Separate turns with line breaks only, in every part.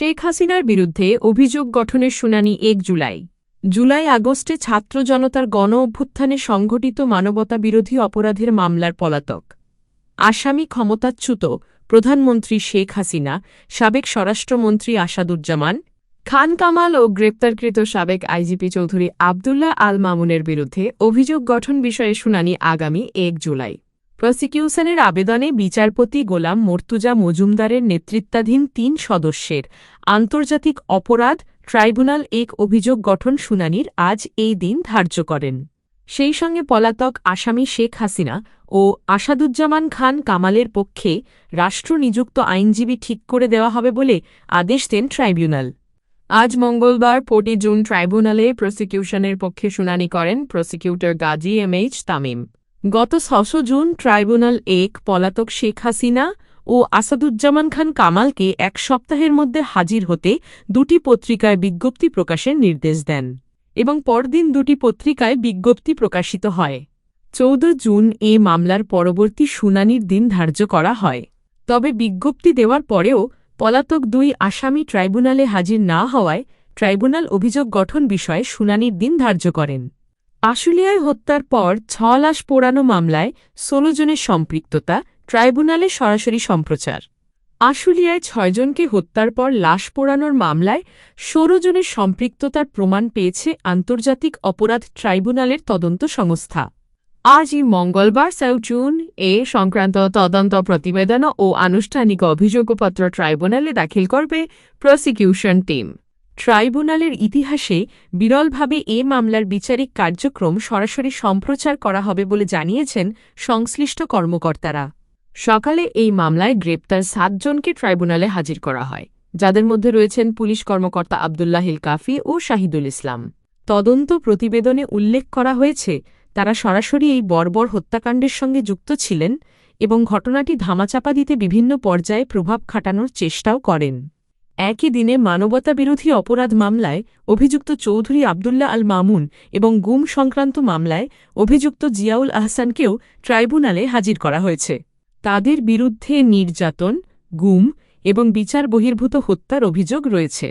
শেখ হাসিনার বিরুদ্ধে অভিযোগ গঠনের শুনানি এক জুলাই। জুলাই আগস্টে ছাত্র জনতার গণ অভ্যুত্থানে সংঘটিত মানবতাবিরোধী অপরাধের মামলার পলাতক। আসামি ক্ষমতাচ্যুত প্রধানমন্ত্রী শেখ হাসিনা, সাবেক স্বরাষ্ট্রমন্ত্রী আসাদুজ্জামান, খান কামাল ও গ্রেপ্তারকৃত সাবেক আইজিপি চৌধুরী আবদুল্লাহ আল মামুনের বিরুদ্ধে অভিযোগ গঠন বিষয়ে শুনানি আগামী এক জুলাই। প্রসিকিউশনের আবেদনে বিচারপতি গোলাম মর্তুজা মজুমদারের নেতৃত্বাধীন তিন সদস্যের আন্তর্জাতিক অপরাধ ট্রাইব্যুনাল এক অভিযোগ গঠন শুনানির আজ এই দিন ধার্য করেন। সেই সঙ্গে পলাতক আসামি শেখ হাসিনা ও আসাদুজ্জামান খান কামালের পক্ষে রাষ্ট্রনিযুক্ত আইনজীবী ঠিক করে দেওয়া হবে বলে আদেশ দেন ট্রাইব্যুনাল। আজ মঙ্গলবার পটি জুন ট্রাইব্যুনালে প্রসিকিউশনের পক্ষে শুনানি করেন prosecutor Gazi M H Tamim. গত ছশো জুন ট্রাইব্যুনাল এক পলাতক শেখ হাসিনা ও আসাদুজ্জামান খান কামালকে এক সপ্তাহের মধ্যে হাজির হতে দুটি পত্রিকায় বিজ্ঞপ্তি প্রকাশের নির্দেশ দেন এবং পরদিন দুটি পত্রিকায় বিজ্ঞপ্তি প্রকাশিত হয়। চৌদ্দ জুন এ মামলার পরবর্তী শুনানির দিন ধার্য করা হয়। তবে বিজ্ঞপ্তি দেওয়ার পরেও পলাতক দুই আসামি ট্রাইব্যুনালে হাজির না হওয়ায় ট্রাইব্যুনাল অভিযোগ গঠন বিষয়ে শুনানির দিন ধার্য করেন। আশুলিয়ায় হত্যার পর ছ লাশ পোড়ানো মামলায় ষোলো জনের সম্পৃক্ততা, ট্রাইব্যুনালে সরাসরি সম্প্রচার। আশুলিয়ায় ছয়জনকে হত্যার পর লাশ পোড়ানোর মামলায় ষোলো জনের সম্পৃক্ততার প্রমাণ পেয়েছে আন্তর্জাতিক অপরাধ ট্রাইব্যুনালের তদন্ত সংস্থা। আজই মঙ্গলবার জুন, এ সংক্রান্ত তদন্ত প্রতিবেদন ও আনুষ্ঠানিক অভিযোগপত্র ট্রাইব্যুনালে দাখিল করবে প্রসিকিউশন টিম। ট্রাইব্যুনালের ইতিহাসে বিরলভাবে এ মামলার বিচারিক কার্যক্রম সরাসরি সম্প্রচার করা হবে বলে জানিয়েছেন সংশ্লিষ্ট কর্মকর্তারা। সকালে এই মামলায় গ্রেপ্তার সাতজনকে ট্রাইব্যুনালে হাজির করা হয়, যাদের মধ্যে রয়েছেন পুলিশ কর্মকর্তা আবদুল্লাহিল কাফি ও শাহিদুল ইসলাম। তদন্ত প্রতিবেদনে উল্লেখ করা হয়েছে, তারা সরাসরি এই বর্বর হত্যাকাণ্ডের সঙ্গে যুক্ত ছিলেন এবং ঘটনাটি ধামাচাপা দিতে বিভিন্ন পর্যায়ে প্রভাব খাটানোর চেষ্টাও করেন। একই দিনে মানবতাবিরোধী অপরাধ মামলায় অভিযুক্ত চৌধুরী আবদুল্লাহ আল মামুন এবং গুম সংক্রান্ত মামলায় অভিযুক্ত জিয়াউল আহসানকেও ট্রাইব্যুনালে হাজির করা হয়েছে। তাদের বিরুদ্ধে নির্যাতন, গুম এবং বিচার বহির্ভূত হত্যার অভিযোগ রয়েছে।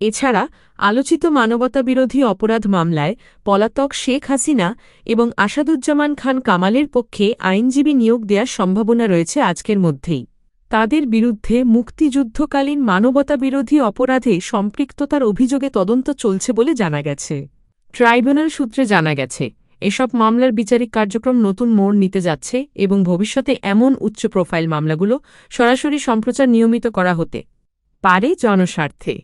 এছাড়া আলোচিত মানবতাবিরোধী অপরাধ মামলায় পলাতক শেখ হাসিনা এবং আসাদুজ্জামান খান কামালের পক্ষে আইনজীবী নিয়োগ দেওয়ার সম্ভাবনা রয়েছে আজকের মধ্যেই। তাদের বিরুদ্ধে মুক্তিযুদ্ধকালীন মানবতাবিরোধী অপরাধে সম্পৃক্ততার অভিযোগে তদন্ত চলছে বলে জানা গেছে। ট্রাইব্যুনাল সূত্রে জানা গেছে, এসব মামলার বিচারিক কার্যক্রম নতুন মোড় নিতে যাচ্ছে এবং ভবিষ্যতে এমন উচ্চ প্রোফাইল মামলাগুলো সরাসরি সম্প্রচার নিয়মিত করা হতে পারে জনস্বার্থে।